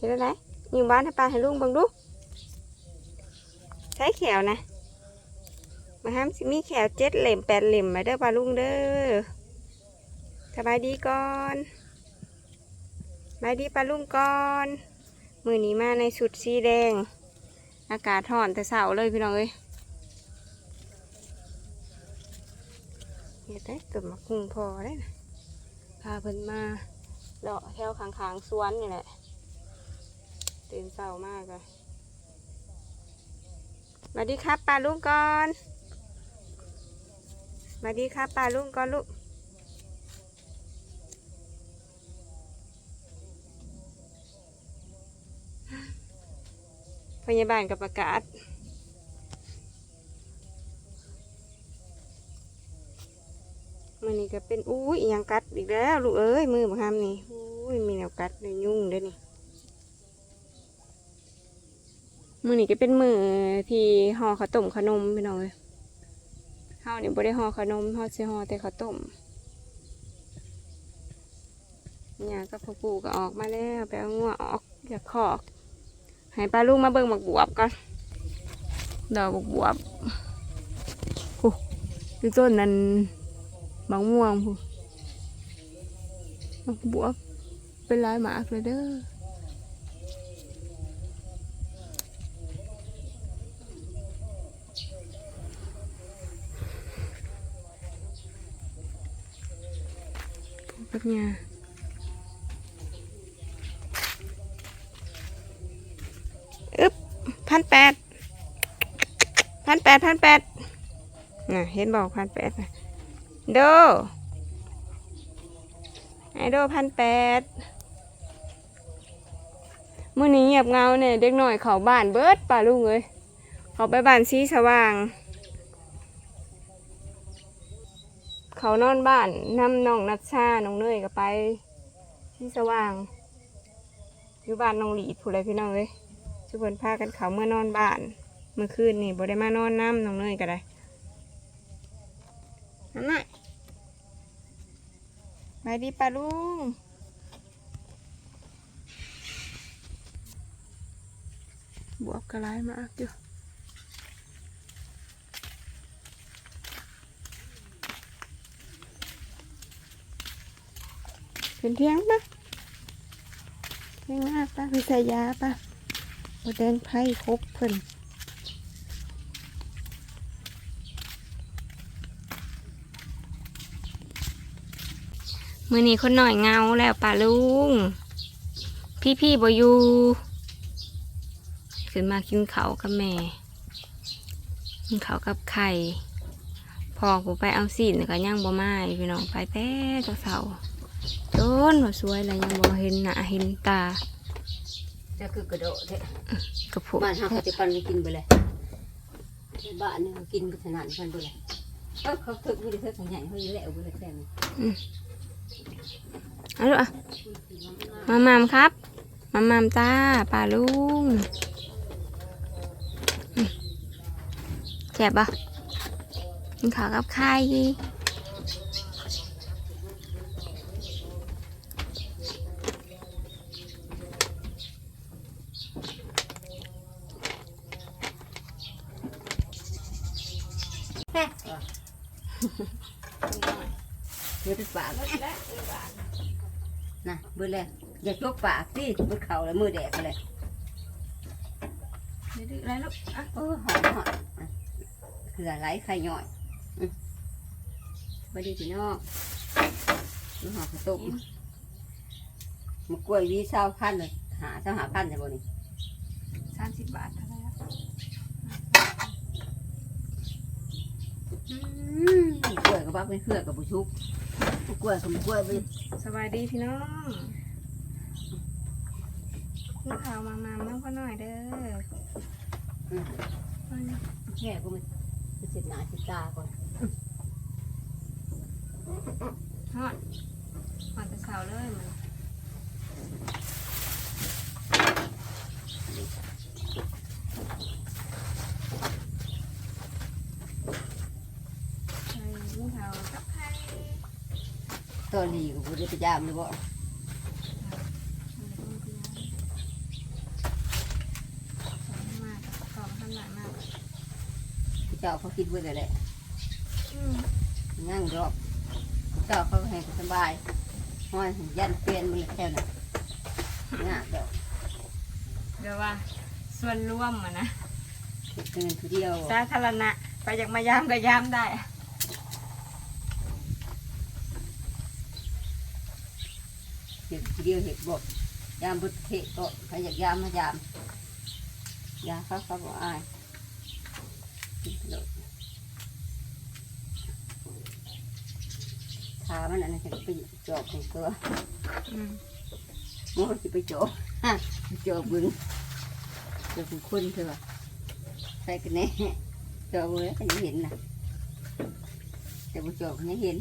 เห็นอะไรยิงบ้านให้ปลาให้ลุงบังดูใช้แขวนะมาห้ามมีแขวเจ็ดเหล่มแปดเหล่มมาเด้อปลาลุงเด้อสบายดีก่อนสบายดีปลาลุงก่อนมือนี้มาในสุดสีแดง อากาศร้อนแต่เสาเลยพี่น้องเอ้ยเฮ็ดได้เกิดมาคุงพอได้นะพาเพิ่นมาเลาะแถวข้างๆสวนนี่แหละ ตื่นเศร้ามากเลยสวัสดีครับปลาลุงก่อนสวัสดีครับปลาลุงก่อนลูกพยาบาลกับประกาศมันนี่ก็เป็น อุ้ยยังกัดอีกแล้ว ลูกเอ้ย มือบังคับนี่ อุ้ย มีแนวกัดเลยยุ่งเด้นี่ มือนี่ก็เป็นมือที่ห่อข้าวต้มขนมพี่น้องเลยเฮาเนี่ยบ่ได้ห่อขนมเฮาสิห่อแต่ข้าวต้มเนี่ยก็พ่อปู่ก็ออกมาแล้วไปเอางัวออกอยากขอกให้ปลาลูกมาเบิ่งบักบวบก่อนดอกบักบวบโอ้ดูต้นนั้นมะม่วงพูบักบวบเป็นลายหมากเลยเด้อ แบบเนี้ยอึ๊บพันแปดพันแปดพันแปดน่ะเห็นบอกพันแปดโดไอโดพันแปดมื่อนี้เงียบเงาเนี่ยเด็กหน่อยเขาบ้านเบิดป่าลุงเลยเขาไปบ้านซีสว่าง เขานอนบ้านนำน้องนัชชาน้องเนยก็ไปซีสว่าง อยู่บ้านน้องหลีดผู้ใดพี่น้องเลยชุเพิ่นพากันเขาเมื่อนอนบ้าน เมื่อคืนนี่บ่ได้มานอนน้ำน้องเนยก็ได้นั่นน่ะไปดีปลาลุงบวบกระไรมากอยู่ เป็นเที่ยงปะเที่ยงมากปะมีใส่ยาปะบดแดงไผ่ครบเพิ่นมือนี้คนหน่อยเงาแล้วป่าลุง พี่พี่บอยู่ขึ้นมากินเขากับแม่ กินเขากับไข่พอกูไปเอาสินก็ยังบ่มาอีกพี่น้องไปแป๊ะเสา จนว่าสวยแล้วยังบ่เห็นหน้าเห็นตาจะคือกระโดดเด้กระผมบ้านเฮาเขาจะปันไปกินไปเลยบ้านนี่เขากินไปขนาดปันไปเลยเออเขาถึกไม่ได้ถึกใหญ่เขาอยู่แล้วไปเลยแค่นี้เอาลูกอะมามามครับ มามามจ้าป่าลุงอืมแจ็บปะกินข้าวกับไข่ เดี๋ยวไปปาก นะเบื่อแล้วอย่าจกปากสิมือเข่าแล้วมือแดกเลยดื้อไรลูกอะเออหอมหอมคืออะไรไข่ย่อยอืมบดีพี่น้องมือหอมข้าวต้มมะกล้วยวีเศร้าพันเลยหาเศร้าหาพันใช่บ่นี่สามสิบบาทเท่าไหร่ครับอืมกล้วยกับบ้าเป็นเครือกับบุชุก กล้วยกับกล้วยไปสบายดีพี่น้องกินข้าวมามามน้องพ่อหน่อยเด้ออืมแค่ก็มันไปเสร็จหนาเสร็จตาก่อน อรี่กูจะไประามเลยบ่เจ้าเขาคิดว่าอะไรนั่งรอบเจ้าเขาให้สบายห้อยยันเปลี่ยนมันแค่นั้นงาเดี๋ยวเดี๋ยวว่าส่วนร่วมอะนะเงินทีเดียวสาธารณะไปอยากมายามก็ยามได้ เก็บทีเดียวเห็ดบดยามบุตรเทก็ใครอยากยามมายามยาเขาเขาบอกอายกินไปเลยขามันอันนั้นจะไปจอบของตัวอืมโม่จะไปจอบฮะไปจอบบึงจอบของคุณเถอะใส่กันแน่จอบเลยก็ยังเห็นนะแต่บุจอบก็ยังเห็น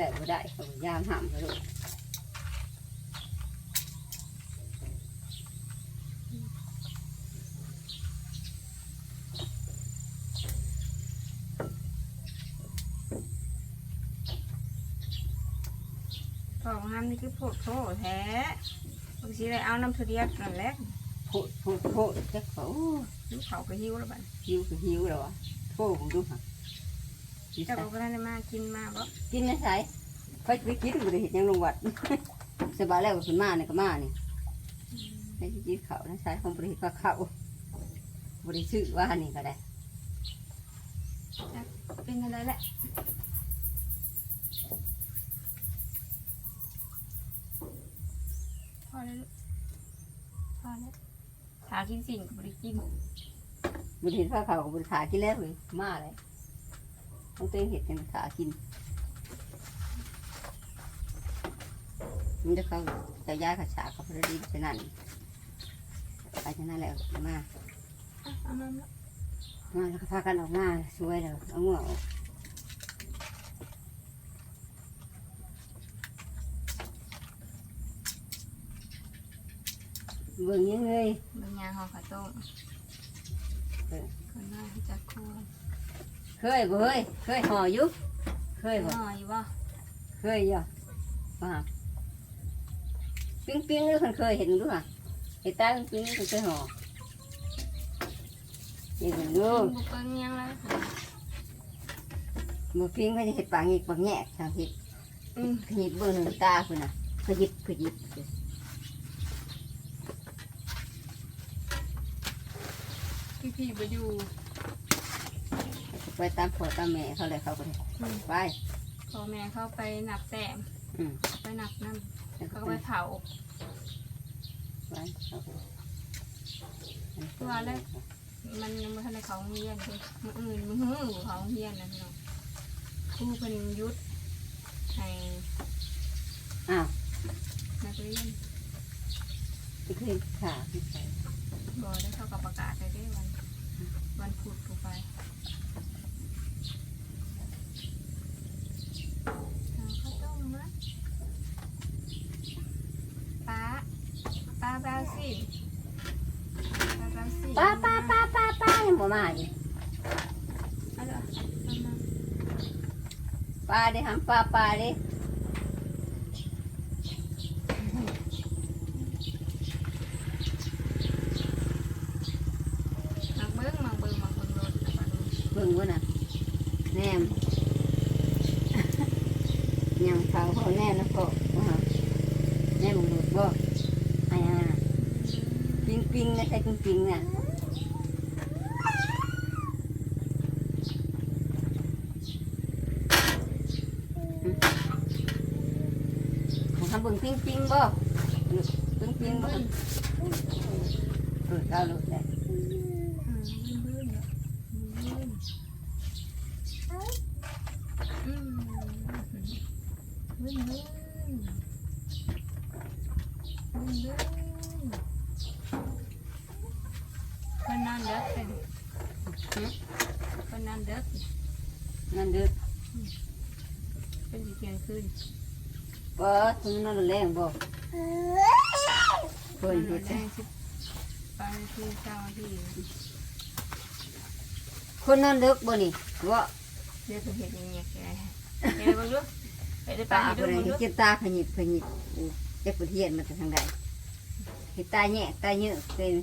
แต่บ่ได้เขายามห้ามเขาลูกพอของห้ามนี่คือโพดโทแท้บางทีเลยเอาน้ำเสดียดนั่นแหละโพดโพดโพดจักเขาดูเขาก็หิวแล้วบัดหิวก็หิวแล้ววะโทษผมดูค่ะ กิเจ้าก็ได้มากินมาบ่นนะใส่ค่อยไปกินบ่ได้เห็นยังลงวัด สบายแล้วก็ขึ้นมาเนี่ยก็มาเนี่ยได้กินข้าวนะใส่ของบริษัทข้าวบริสุทธิ์ว่านี่ก็ได้เป็นอะไรแหละพอแล้วลูกพอแล้วหากินสิ่งก็บ่ได้กินบริษัทข้าวกับบริษัทกินแล้วเลยมาเลย ต้องเต้นเห็ดกันขากินมันจะเข้าจะย้ายขาฉากกับพระดีฉะนั้นไปฉะนั้นแล้วมาอะเอามาแล้วมาแล้วก็พากันออกมาสวยแล้วเอาหัวออกเบิ่งยังไงเบางอย่างห่อข้าวต้มเออคนน้อยให้จักคู่ เคยบ่เฮ้ยเคยห่ออยู่เคยบ่ห่ออยู่บ่เคยอยู่ว่าปิ้งปิ้งๆนี่คนเคยเห็นดูอะเห็นตาปิ้งปิ้งๆคนเคยห่อเห็นดูบุกเบิ้งยังแล้วมือปิ้งก็จะเห็ดปางหยิกปางแยกทางเห็ดอืมขยิบเบิ่งหนึ่งตาคุณน่ะขยิบขยิบพี่พี่ไปอยู่ ไปตามพ่อตามแม่เขาเลยเขาก็เลยไปพ่อแม่เข้าไปนับแต้มอืมไปนับน้แล้วำก็เขาไปไปเผา ไปเขาก็ว่าแล้ว มันยังไม่ทันได้เขาโรงเรียนเลยมืออื่นมือหื้อเขาโรงเรียนนะพี่น้องครูเป็นหยุดให้อ้าวนักเรียนไม่เคยขาไม่ใช่บอกได้เข้ากับประกาศเลยได้วัน วันพุธถูกไปเอา ข้าวต้มนะป้าป้าแบลสิป้าแบลสิป้าป้าป้าป้าป้ายังบ่มาอยู่เอาเด้อเอามาป้าได้หำป้าป้าได้มาเบิ้งมาเบิ้งมาเบิ้งรถนะป้าลุง เบิ่งว่าน่ะแนม ยังเขาเขาแน่แล้วก็ว่าแน่บุญบ่ไอ้อะปิงปิง นะใช่ปิงปิงน่ะของทำเบิ่งปิงปิงบ่ปิงปิงบ่เออเอาลูกได้อืมเบิ้งเนาะเบิ้งอืมเบิ้งเบิ้งเบิ้งเบิ้งเพิ่นนอนเด็กเป็นเพิ่นนอนเด็กนั่นเด้อเป็นสิเที่ยงคืนบ่ถึงนั่นแรงบ่เพิ่นเฮ็เฮ็ดดแรงสิบปลายนาทีเช้านาทีคนนอนดึกบ่นี่บ่เดี๋ยวจะเฮ็ดอย่างเงี้ยแกเฮ็ดเบิ่งดูเฮ็ดได้ปลาตาให้ดูเพิ่นเบิ่งเฮ็ดูดเจ็บตาขยิบขยิบอู้จักประเทศมาจากทางใดเฮ็ดตาแยกตาเยอะเป็น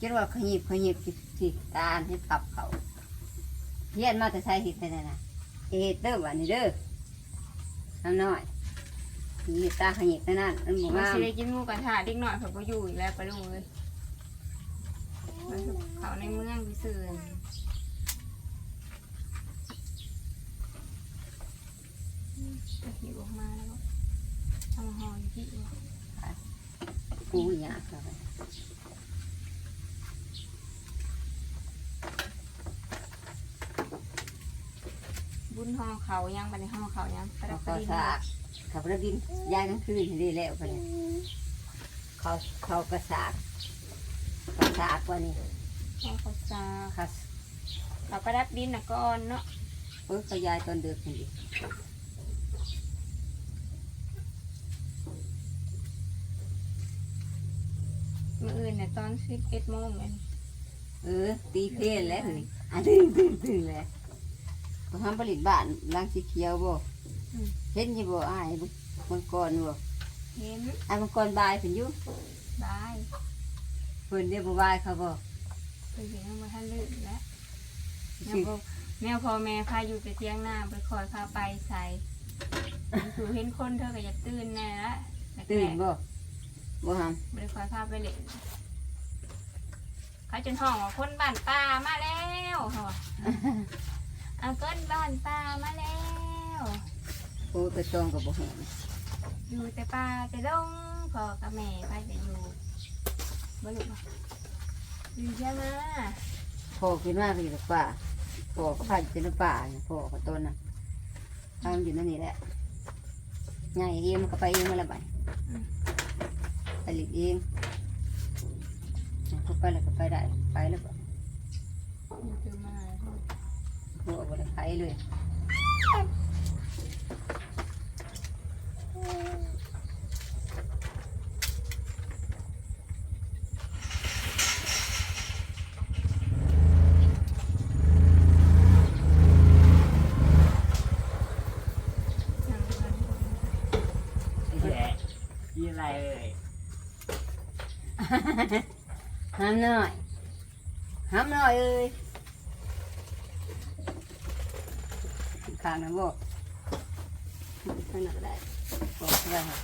จนว่าขยิบขยิบสิสิตาให้ปรับเขาเฮียนมาแต่ใช้หิดแต่นั่นน่ะเอเด้อวันนี้เด้อน้ำน้อยนี่ตาขยิบแต่นั่นมันบ่มันงามสิได้กินหมูกระทะเด็กหน่อยเขาบ่อยู่อีกแล้วปะลุงเลยมันเขาในเมืองที่ซื่อหิวออกมาแล้วทำหอยที่ กูอยากเข้าไป บุญห่อ เขายังบันในห่อเขายังกระดัเขาบกระก็ดิ่งสากขับรถดินยายกลางคืนดีแล้วไปเลยเขาเขากระสากกระสากว่านี่ห่อเขาซาเขาเขาประดับดินนะก่อนเนาะเออเขายายตอนเดือดนี่ดิมื่ออื่นเนี่ยตอนสิบเอ็ดโมงเนี่ยเออตีเพลนแล้วนี่อะดึงดึงดึงแล้ว เขาทำผลิตบ้านล้างสีเขียวบ่เห็นอยี่บ่อ้ายบุมังกรบ่เห็นอ้ายมังกรบายเพิ่นอยู่บายเพิ่นเรียกบ่บายเขาบ่เคยเห็นมาท่านลื่นแล้วแมสิวพ่อแมวพ่อแม่พาอยู่แต่เที่ยงหน้าไปคอยพาไปใส่ถูเห็นคนเธอก็อยากตื่นแน่ละตื่นบ่บ่หบริคอยพาไปเล่นเขาจนห้องว่าคนบ้านป่ามาแล้วเขาว่า เอาคนบ้านป่ามาแล้วำโอ้ไปตองก็บ่เห็นอยู่แต่ป่าแต่ดงพ่อกับแม่ไปแต่อยู่บ่ลูกบ่อยู่ใช่ไหมพ่อขึ้นมาก็อยู่กับป่าพ่อก็พาอยู่ในป่าเนี่ยพ่อก็ต้นน่ะทำอยู่นั่นนี่แหละใหญ่เองมันก็ไปเองมาละบัดไปหลีกเองเขาไปแล้วก็ไปได้ไปแล้วบ่อยู่ตื่นมา พ่อบ่ได้ไปเลยแย่ยี่อะไรเอ่ยห้ามหน่อยห้ามหน่อยเอ้ย ข้างนั้นบ่ข้างนั้นก็ได้บอกเขาได้ค่ะ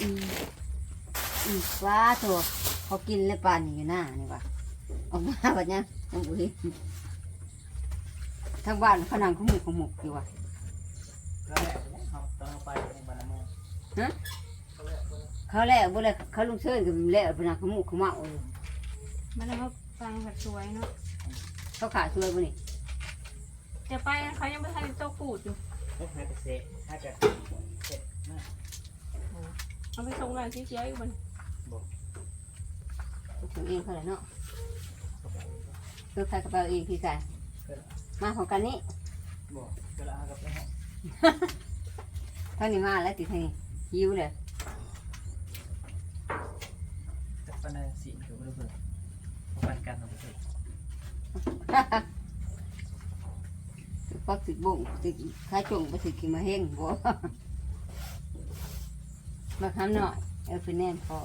อืมอืมว้าโถเขากินแล้วปานนี่อยู่หน้านี่ว่ะออกมาแบบนี้ยังบุ้ยทางบ้านเขานั่งขมุกขมุกอยู่ว่ะแล้วแหละเขาตอนเราไปในบรรมงเขาแล้วบ่เลยเขาลุงเชิญกับแล้วเป็นนางขมุกขมุกอยู่มันเอามาฟังผัดสวยเนาะเขาขาดช่วยบ่นี่ จะไปเขายังไม่ทันได้โตะปูดอยู่ลูกแม่เกษตรถ้าจะเสร็จมากเอาไปส่งหน่อยสีเขียวอยู่บนถึงเองเขาเลยเนาะคือใครกระเป๋าเองพี่กันมาของกันนี้บอกก็แล้วกับไปห้องเท่านี้มาแล้วติดทางนี้หิวเลยแต่ปัญหาสิ่งคือไม่รู้เพื่อนปันกันของเพื่อ นปักติดบุ้งติดข้าจงไปติดกินมาเฮงบ่มาทำหน่อยเออเป็นแน่นพอ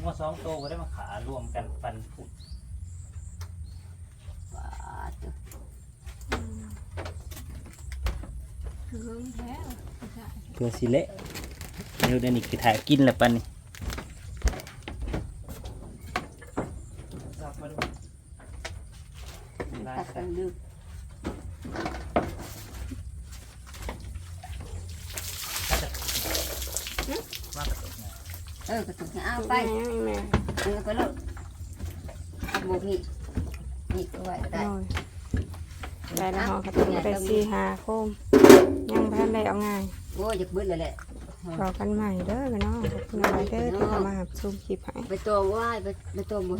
งัวสองโตก็ได้มาขารวมกันปันผุดว้าตัวคือเฮิงแท้ใช่เพื่อสิเละเดี๋ยวเดี๋ยวนี้คือถ่ายกินแล้วปันนี่จับมาดูได้ ตักครักับนดูว่ากระตุกไงเออกระตุกให้เอาไปไปแม่เออไปโลดเอาบุกนี่นี่ก็ไว้ได้โอ้ยได้แล้วเหรอครับไปสี่หาโคมยังพันได้เอาง่ายโอ้ยอยากเบิดเลยแหละรอกันใหม่เด้อพี่น้องขอบคุณอะไรเด้อที่เข้ามาหับชมคลิปให้ไปตัวไหว้ไปไปตัวมือ